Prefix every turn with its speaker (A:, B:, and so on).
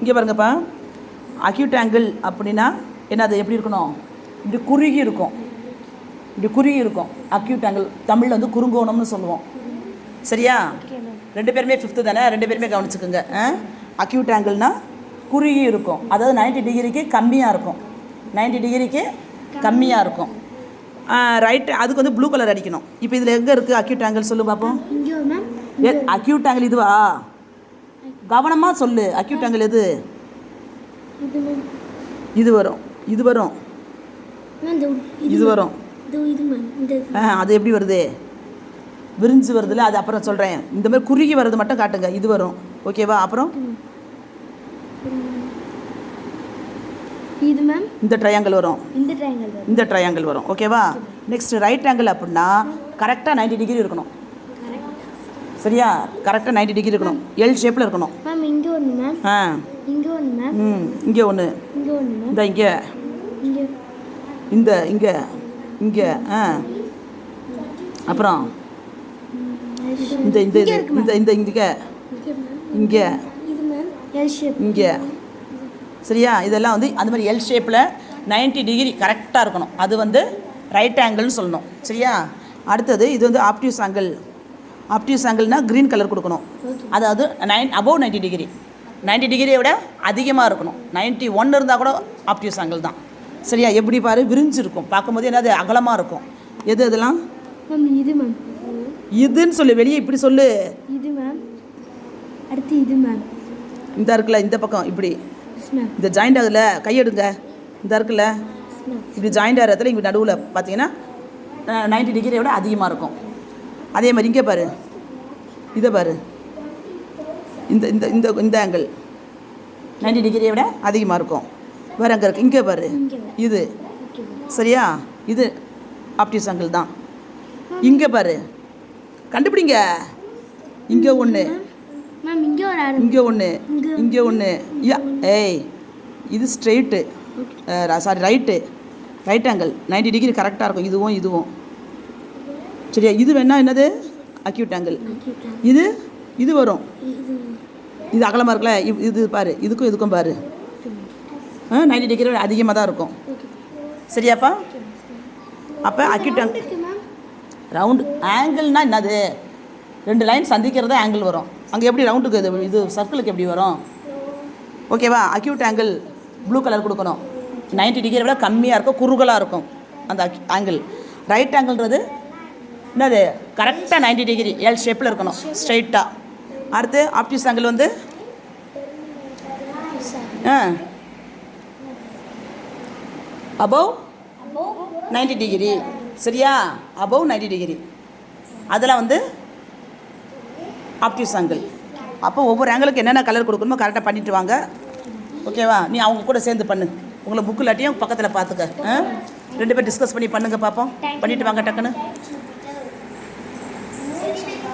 A: இங்கே பாருங்கப்பா. Acute angle அப்படின்னா என்னது? எப்படி இருக்கணும்? இப்படி குறுகி இருக்கும். இப்படி குறுகி இருக்கும். அக்யூட் ஆங்கிள் தமிழில் வந்து குறுங்கோணம்னு சொல்லுவோம். சரியா? ரெண்டு பேருமே ஃபிஃப்த்து தானே? ரெண்டு பேருமே கவனிச்சுக்கோங்க. அக்யூட் ஆங்கிள்னா குறுகி இருக்கும். அதாவது 90 டிகிரிக்கு கம்மியாக இருக்கும். 90 டிகிரிக்கு கம்மியாக இருக்கும். ரைட் அதுக்கு வந்து ப்ளூ கலர் அடிக்கணும். இப்போ இதில் எங்கே இருக்குது அக்யூட் ஆங்கிள் சொல்லு பார்ப்போம் அக்யூட் ஆங்கிள் இதுவா? கவனமாக சொல்லு. அக்யூட் ஆங்கிள் எது?
B: இது
A: வரும். இது வரும். இது வரும். அது எப்படி வருது? விரிஞ்சு வருதுல்ல அது அப்புறம் சொல்கிறேன் இந்த மாதிரி குறுகி வர்றது மட்டும் காட்டுங்க. இது வரும். ஓகேவா அப்புறம்?
B: இது மேம்.
A: இந்த ட்ரையாங்கிள் வரும்.
B: இந்த ட்ரையாங்கல் வரும்.
A: இந்த ட்ரையாங்கிள் வரும். ஓகேவா நெக்ஸ்ட் ரைட் ஆங்கிள் அப்படின்னா கரெக்டாக 90 டிகிரி இருக்கணும். சரியா? கரெக்டாக 90 டிகிரி இருக்கணும். எல் ஷேப்பில் இருக்கணும்.
B: மேம் இங்கே ஒன்று மேம்
A: ஆ.
B: இங்கே ஒன்று மேம்
A: ம் இங்கே ஒன்று
B: இங்கே ஒன்று மேம்
A: இந்த இங்கே.
B: இங்கே.
A: இந்த இங்கே. இங்கே ஆ. அப்புறம். இந்த இந்த இந்த இந்த இங்கே.
B: இங்கே
A: இங்கே. சரியா? இதெல்லாம் வந்து அந்த மாதிரி எல் ஷேப்பில் 90 டிகிரி கரெக்டாக இருக்கணும். அது வந்து ரைட் ஆங்கிள்னு சொல்லணும். சரியா? அடுத்தது இது வந்து ஆப்டியூஸ் ஆங்கிள் ஆப்டியூஸ் ஆங்கிள்னா க்ரீன் கலர் கொடுக்கணும். அதாவது நைன் அபவ் 90 டிகிரி 90 டிகிரியை விட அதிகமாக இருக்கணும். 91 ஒன் இருந்தால் கூட ஆப்டியூஸ் ஆங்கிள் தான். சரியா? எப்படி பாரு? விரிஞ்சு இருக்கும். பார்க்கும்போது என்னது? அகலமாக இருக்கும். எது இதெல்லாம்?
B: இது மேம்
A: இதுன்னு சொல்லு. வெளியே இப்படி சொல்லு.
B: இது மேம் அடுத்து இது மேம்
A: இந்த இருக்குல்ல இந்த பக்கம். இப்படி. இந்த ஜாயிண்ட் ஆகுதுல கையெடுங்க இந்த இருக்குல்ல. இப்படி ஜாயிண்ட் ஆகிற இடத்துல இங்கே நடுவில் பார்த்தீங்கன்னா நைன்டி டிகிரியை விட அதிகமாக இருக்கும். அதே மாதிரி இங்கே பாரு. இதை பாரு. இந்த இந்த இந்த இந்த ஆங்கிள் 90 டிகிரியை விட அதிகமாக இருக்கும். வேறு அங்கே இருக்கு. இங்கே பாரு. இது. சரியா? இது ஆப்டிஸ் ஆங்கிள் தான். இங்கே பாரு. கண்டுபிடிங்க. இங்கே ஒன்று
B: இங்கே
A: ஒன்று இங்கே ஒன்று யா ஏய் இது straight sorry right right angle 90 degree கரெக்டாக இருக்கும். இதுவும் இதுவும். சரியா? இது வேணா என்னது? அக்யூட் ஆங்கிள் இது இது வரும்.
B: இது
A: அகலமாக இருக்குல்ல? இது பாரு. இதுக்கும் இதுக்கும் பாரு. நைன்டி டிகிரி அதிகமாக தான் இருக்கும். சரியாப்பா? அப்போ அக்யூட் ஆங்கிள் ரவுண்டு ஆங்கிள்னா என்னது? ரெண்டு லைன் சந்திக்கிறத ஆங்கிள் வரும். அங்கே எப்படி ரவுண்டுக்கு இது இது சர்க்கிளுக்கு எப்படி வரும்? ஓகேவா அக்யூட் ஆங்கிள் ப்ளூ கலர் கொடுக்கணும். 90 டிகிரி விட கம்மியாக இருக்கும். குறுகலாக இருக்கும். அந்த ஆங்கிள் ரைட் ஆங்கிள்ன்றது என்னது? கரெக்டாக 90 டிகிரி எல் ஷேப்பில் இருக்கணும் ஸ்ட்ரைட்டாக அடுத்து ஆப்டிஸ் ஆங்கிள் வந்து? ஆ. அபவ் 90 டிகிரி சரியா? அபவ் 90 டிகிரி அதில் வந்து ஆப்டிஸ் ஆங்கிள் அப்போ ஒவ்வொரு ஆங்கிளுக்கு என்னென்ன கலர் கொடுக்கணுமோ கரெக்டாக பண்ணிட்டு வாங்க. ஓகேவா நீ அவங்க கூட சேர்ந்து பண்ணு. உங்களை புக்கு இல்லாட்டியும் பக்கத்தில் பார்த்துக்க ஆ? ரெண்டு பேர் டிஸ்கஸ் பண்ணி பண்ணுங்கள் பார்ப்போம் பண்ணிவிட்டு வாங்க டக்குன்னு.